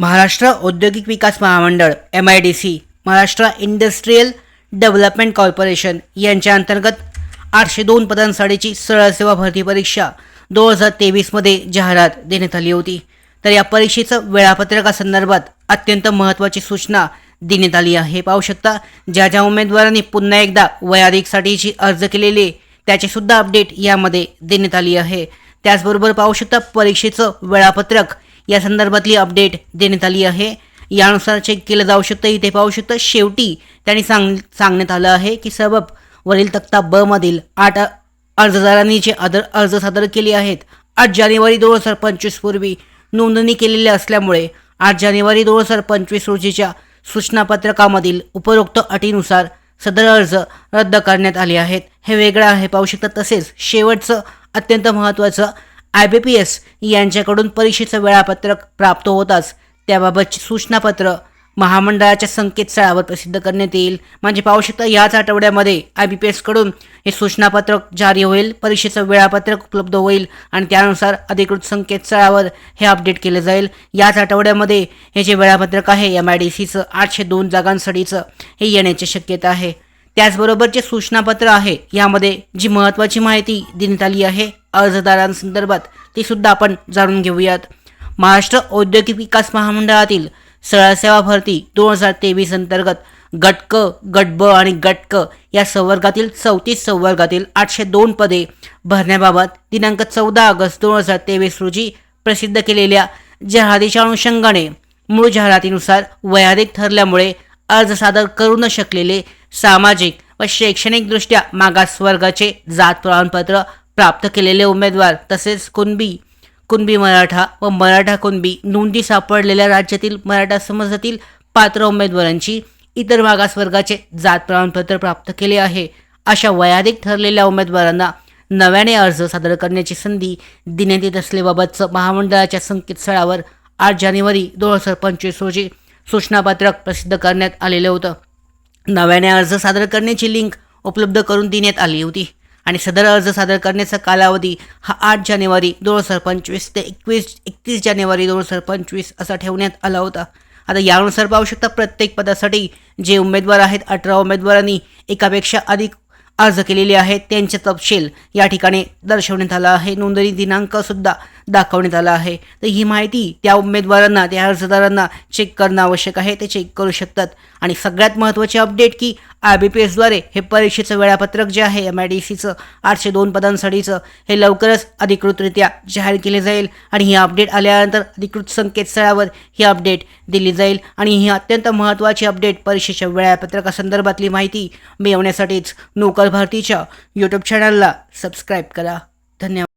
महाराष्ट्र औद्योगिक विकास महामंडळ M I D C Maharashtra industrial development corporation यांच्या अंतर्गत आठशे दोन पदांसाठीची सरळ सेवा भरती परीक्षा दोन हजार तेवीसमध्ये जाहिरात देण्यात आली होती. तर या परीक्षेचं वेळापत्रकासंदर्भात अत्यंत महत्त्वाची सूचना देण्यात आली आहे. पाहू शकता ज्या ज्या उमेदवारांनी पुन्हा एकदा वयाधिकसाठीची अर्ज केलेले त्याचीसुद्धा अपडेट यामध्ये देण्यात आली आहे. त्याचबरोबर पाहू शकता परीक्षेचं वेळापत्रक या संदर्भातली अपडेट देण्यात आली आहे. यानुसार चेक केलं जाऊ शकतं. इथे पाहू शकतं शेवटी त्यांनी सांग सांगण्यात आलं आहे की सबब वरील तक्ता ब मधील आठ अर्जदारांनी जे आदर अर्ज सादर केले आहेत आठ जानेवारी दोन हजार पंचवीस पूर्वी नोंदणी केलेली असल्यामुळे आठ जानेवारी दोन हजार पंचवीस रोजीच्या सूचनापत्रकामधील उपरोक्त अटीनुसार सदर अर्ज रद्द करण्यात आले आहेत. हे वेगळं आहे पाहू शकतात तसेच शेवटचं अत्यंत महत्त्वाचं आय बी पी एस यांच्याकडून परीक्षेचं वेळापत्रक प्राप्त होताच त्याबाबतची सूचनापत्र महामंडळाच्या संकेतस्थळावर प्रसिद्ध करण्यात येईल. म्हणजे पाहू शकता याच आठवड्यामध्ये आय बी पी एसकडून हे सूचनापत्रक जारी होईल परीक्षेचं वेळापत्रक उपलब्ध होईल आणि त्यानुसार अधिकृत संकेतस्थळावर हे अपडेट केलं जाईल. याच आठवड्यामध्ये हे जे वेळापत्रक आहे एम आय डी सीचं आठशे दोन जागांसाठीचं हे येण्याची शक्यता आहे. त्याचबरोबर जे सूचनापत्र आहे. यामध्ये जी महत्त्वाची माहिती देण्यात आली आहे अर्जदारांसंदर्भात ती सुद्धा आपण जाणून घेऊयात. महाराष्ट्र औद्योगिक विकास महामंडळातील सरळ सेवा भरती दोन हजार तेवीस अंतर्गत गटक गट ब आणि गटक या संवर्गातील चौतीस संवर्गातील आठशे दोन पदे भरण्याबाबत दिनांक चौदा ऑगस्ट दोन हजार तेवीस रोजी प्रसिद्ध केलेल्या जाहिरातीच्या अनुषंगाने मूळ जाहिरातीनुसार वयाधिक ठरल्यामुळे अर्ज सादर करू न शकलेले सामाजिक व शैक्षणिकदृष्ट्या मागास वर्गाचे जात प्रमाणपत्र प्राप्त केलेले उमेदवार तसेच कुणबी कुणबी मराठा व मराठा कुणबी नोंदी सापडलेल्या राज्यातील मराठा समाजातील पात्र उमेदवारांची इतर मागासवर्गाचे जात प्रमाणपत्र प्राप्त केले आहे. अशा वयाधिक ठरलेल्या उमेदवारांना नव्याने अर्ज सादर करण्याची संधी देण्यात येत असल्याबाबतचं महामंडळाच्या संकेतस्थळावर आठ जानेवारी दोन हजार पंचवीस रोजी सूचनापत्रक प्रसिद्ध करण्यात आलेलं होतं. नव्याने अर्ज सादर करण्याची लिंक उपलब्ध करून देण्यात आली होती. आणि सदर अर्ज सादर करण्याचा कालावधी हा आठ जानेवारी दोन हजार पंचवीस ते एकवीस एकतीस जानेवारी दोन हजार पंचवीस असा ठेवण्यात आला होता. आता यानुसार पाहू शकता प्रत्येक पदासाठी जे उमेदवार आहेत अठरा उमेदवारांनी एकापेक्षा अधिक अर्ज केलेले आहेत त्यांचे तपशील या ठिकाणी दर्शवण्यात आला आहे. नोंदणी दिनांकसुद्धा दाखवण्यात आला आहे. तर ही माहिती त्या उमेदवारांना त्या अर्जदारांना चेक करणं आवश्यक आहे. ते चेक करू शकतात. आणि सगळ्यात महत्त्वाचे अपडेट की आय बी पी एसद्वारे हे परीक्षेचं वेळापत्रक जे आहे एम आय डी सीचं आठशे दोन पदांसाठीचं हे लवकरच अधिकृतरित्या जाहीर केले जाईल. आणि ही अपडेट आल्यानंतर अधिकृत संकेतस्थळावर ही अपडेट दिली जाईल. आणि ही अत्यंत महत्त्वाची अपडेट परीक्षेच्या वेळापत्रकासंदर्भातली माहिती मिळवण्यासाठीच नोकर भारतीच्या यूट्यूब चॅनलला सबस्क्राईब करा. धन्यवाद.